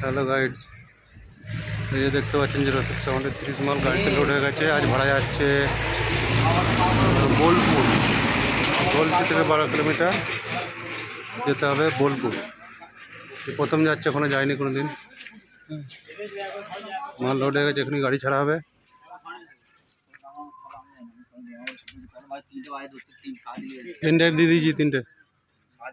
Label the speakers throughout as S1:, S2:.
S1: Hello guides এই যে দেখতে পাচ্ছেন যে রফিক আমাদের তিরিশ মাল গাড়িতে লোড হয়ে গেছে আজ ভাড়া যাচ্ছে বোলপুর বোলপুর থেকে বারো কিলোমিটার যেতে হবে বোলপুর এই প্রথম যাচ্ছে ওখানে যায়নি কোনো দিন মাল লোড হয়ে গেছে এখানে গাড়ি ছাড়া হবে তিন টাইপ দিয়ে দিয়েছি তিনটে
S2: আর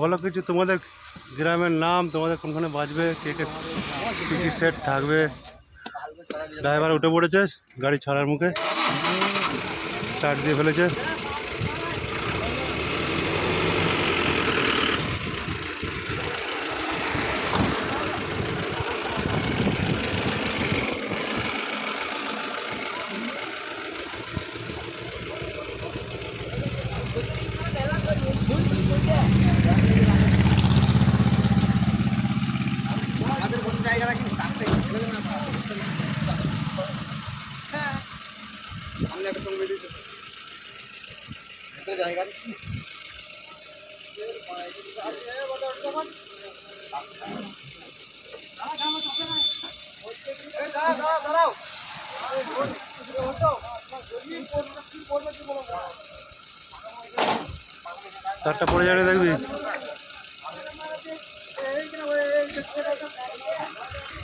S2: বলো
S1: কিছু, তোমাদের গ্রামের নাম, তোমাদের কোনখানে বাজবে, কে কে কী কী সেট থাকবে? ড্রাইভার উঠে পড়েছে, গাড়ি ছাড়ার মুখে স্টার্ট দিয়ে ফেলেছে। তারটা পড়ে যাবে দেখবি।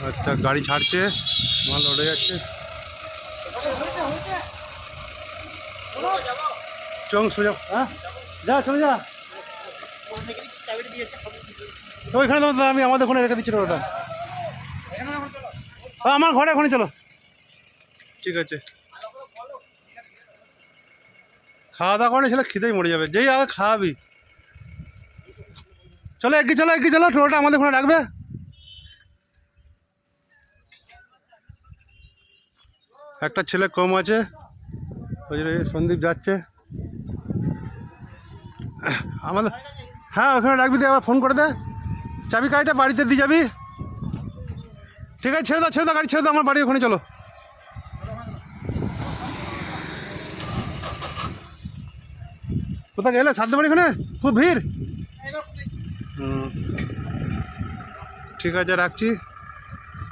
S1: আচ্ছা গাড়ি ছাড়ছে মাল উঠে যাচ্ছে। চং সোজা। হ্যাঁ? যা, চলে, যা। ওইখানে তো আমি আমাদের ওখানে রেখে দিচ্ছি ওটা আমার ঘরে এখনই চলো। ঠিক আছে। খাওয়া দাওয়া করে ছেলে খিদেই মরে যাবে। যেই আগে খাওয়াবি। চলো, এগিয়ে চলো এগিয়ে, চলো, টোটোটা আমাদের ওখানে রাখবে। একটা ছেলে কম আছে। ওই সন্দীপ যাচ্ছে। আমাদের হ্যাঁ ওখানে রাখবি দিয়ে আবার ফোন করে দে। চাবি গাড়িটা, বাড়িতে দিয়ে যাবি। ঠিক আছে, ছেড়ে দাও ছেড়ে দাও, গাড়ি ছেড়ে দাও, আমার বাড়ি ওখানে চলো। কোথায় গেলে? সাধ্য বাড়ি ওখানে? খুব ভিড়? ঠিক আছে, রাখছি।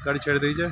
S1: গাড়ি ছেড়ে দিয়েছে।